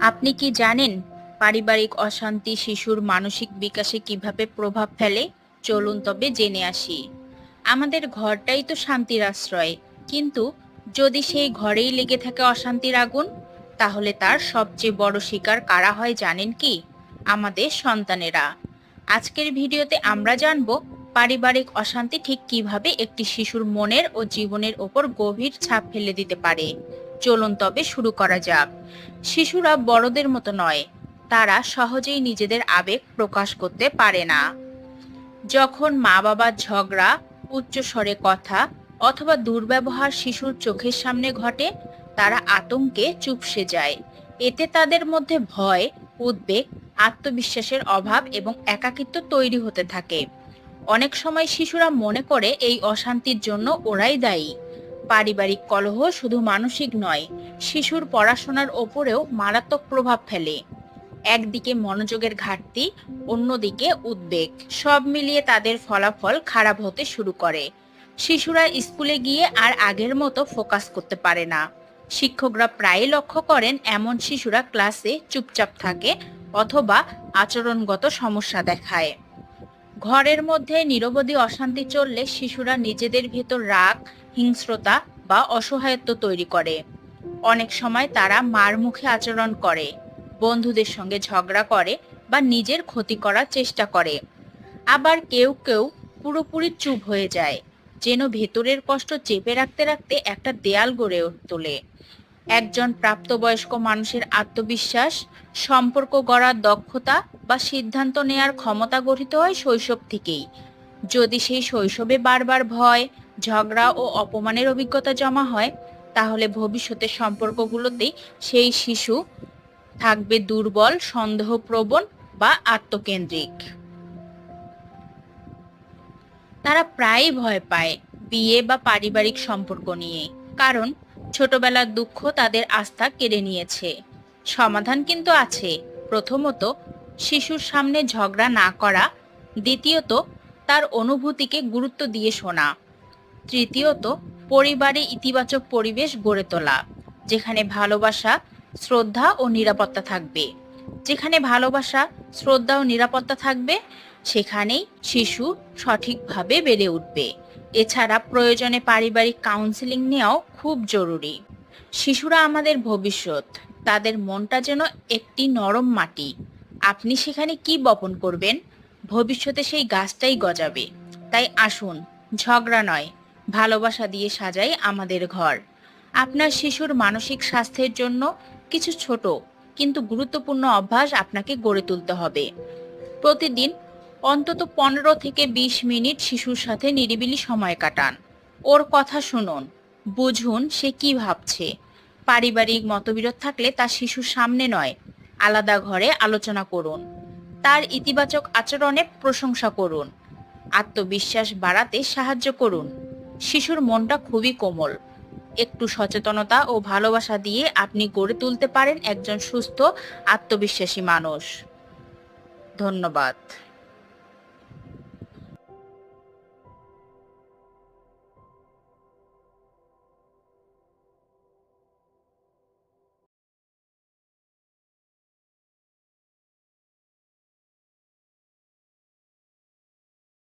আপনি কি জানেন পারিবারিক অশান্তি শিশুর মানসিক বিকাশে কীভাবে প্রভাব ফেলে? চলুন তবে জেনে আসি। আমাদের ঘরটাই তো শান্তির আশ্রয়, কিন্তু যদি সেই ঘরেই লেগে থাকে অশান্তির আগুন, তাহলে তার সবচেয়ে বড় শিকার কারা হয় জানেন কি? আমাদের সন্তানেরা। আজকের ভিডিওতে আমরা জানব পারিবারিক অশান্তি ঠিক কীভাবে একটি শিশুর মনের ও জীবনের ওপর গভীর ছাপ ফেলে দিতে পারে। চলুন তবে শুরু করা যাক। শিশুরা বড়দের মতো নয়, তারা সহজেই নিজেদের আবেগ প্রকাশ করতে পারে না। যখন মা বাবার ঝগড়া উচ্চ স্বরে কথা অথবা দুর্ব্যবহার শিশুর চোখের সামনে ঘটে, তারা আতঙ্কে চুপসে যায়। এতে তাদের মধ্যে ভয়, উদ্বেগ, আত্মবিশ্বাসের অভাব এবং একাকিত্ব তৈরি হতে থাকে। অনেক সময় শিশুরা মনে করে এই অশান্তির জন্য ওরাই দায়ী। পারিবারিক কলহ শুধু মানসিক নয়, শিশুর পড়াশোনার ওপরেও মারাত্মক প্রভাব ফেলে। একদিকে মনোযোগের ঘাটতি, অন্যদিকে উদ্বেগ। সব মিলিয়ে তাদের ফলাফল খারাপ হতে শুরু করে। শিশুরা স্কুলে গিয়ে আর আগের মতো ফোকাস করতে পারে না। শিক্ষকরা প্রায়ই লক্ষ্য করেন এমন শিশুরা ক্লাসে চুপচাপ থাকে অথবা আচরণগত সমস্যা দেখায়। ঘরের মধ্যে নিরবধি অশান্তি চললে শিশুরা নিজেদের ভেতর রাগ হিংস্রতা বা অসহায়ত্ব তৈরি করে। অনেক সময় তারা মার মুখে আচরণ করে, বন্ধুদের সঙ্গে ঝগড়া করে বা নিজের ক্ষতি করার চেষ্টা করে। আবার কেউ কেউ পুরোপুরি চুপ হয়ে যায়, যেন ভেতরের কষ্ট চেপে রাখতে রাখতে একটা দেয়াল গড়ে তোলে। একজন প্রাপ্তবয়স্ক মানুষের আত্মবিশ্বাস, সম্পর্ক গড়ার দক্ষতা বা সিদ্ধান্ত নেয়ার ক্ষমতা গঠিত হয় শৈশব থেকেই। যদি সেই শৈশবে বারবার ভয় ঝগড়া ও অপমানের অভিজ্ঞতা জমা হয়, তাহলে ভবিষ্যতের সম্পর্কগুলোতেই সেই শিশু থাকবে দুর্বল, সন্দেহপ্রবণ বা আত্মকেন্দ্রিক। তারা প্রায়ই ভয় পায় বিয়ে বা পারিবারিক সম্পর্ক নিয়ে, কারণ ছোটবেলার দুঃখ তাদের আস্থা কেড়ে নিয়েছে। সমাধান কিন্তু আছে, প্রথমত শিশুর সামনে ঝগড়া না করা, দ্বিতীয়ত তার অনুভূতিকে গুরুত্ব দিয়ে শোনা। তৃতীয়ত, পরিবারে ইতিবাচক পরিবেশ গড়ে তোলা, যেখানে ভালোবাসা, শ্রদ্ধা ও নিরাপত্তা থাকবে। যেখানে ভালোবাসা, শ্রদ্ধা ও নিরাপত্তা থাকবে, সেখানেই শিশু সঠিকভাবে বেড়ে উঠবে। এছাড়া প্রয়োজনে পারিবারিক কাউন্সিলিং নেওয়াও খুব জরুরি। শিশুরা আমাদের ভবিষ্যৎ, তাদের মনটা যেন একটি নরম মাটি। আপনি সেখানে কি বপন করবেন? ভবিষ্যতে সেই গাছটাই গজাবে। তাই আসুন, ঝগড়া নয় ভালোবাসা দিয়ে সাজাই আমাদের ঘর। আপনার শিশুর মানসিক স্বাস্থ্যের জন্য কিছু ছোট কিন্তু গুরুত্বপূর্ণ অভ্যাস আপনাকে গড়ে তুলতে হবে। প্রতিদিন অন্তত পনেরো থেকে বিশ মিনিট শিশুর সাথে নিরিবিলি সময় কাটান। ওর কথা শুনুন, বুঝুন সে কি ভাবছে। পারিবারিক মতবিরোধ থাকলে তা শিশুর সামনে নয়, আলাদা ঘরে আলোচনা করুন। তার ইতিবাচক আচরণে প্রশংসা করুন। আত্মবিশ্বাস বাড়াতে সাহায্য করুন। শিশুর মনটা খুবই কোমল। একটু সচেতনতা ও ভালোবাসা দিয়ে আপনি গড়ে তুলতে পারেন একজন সুস্থ, আত্মবিশ্বাসী মানুষ। ধন্যবাদ।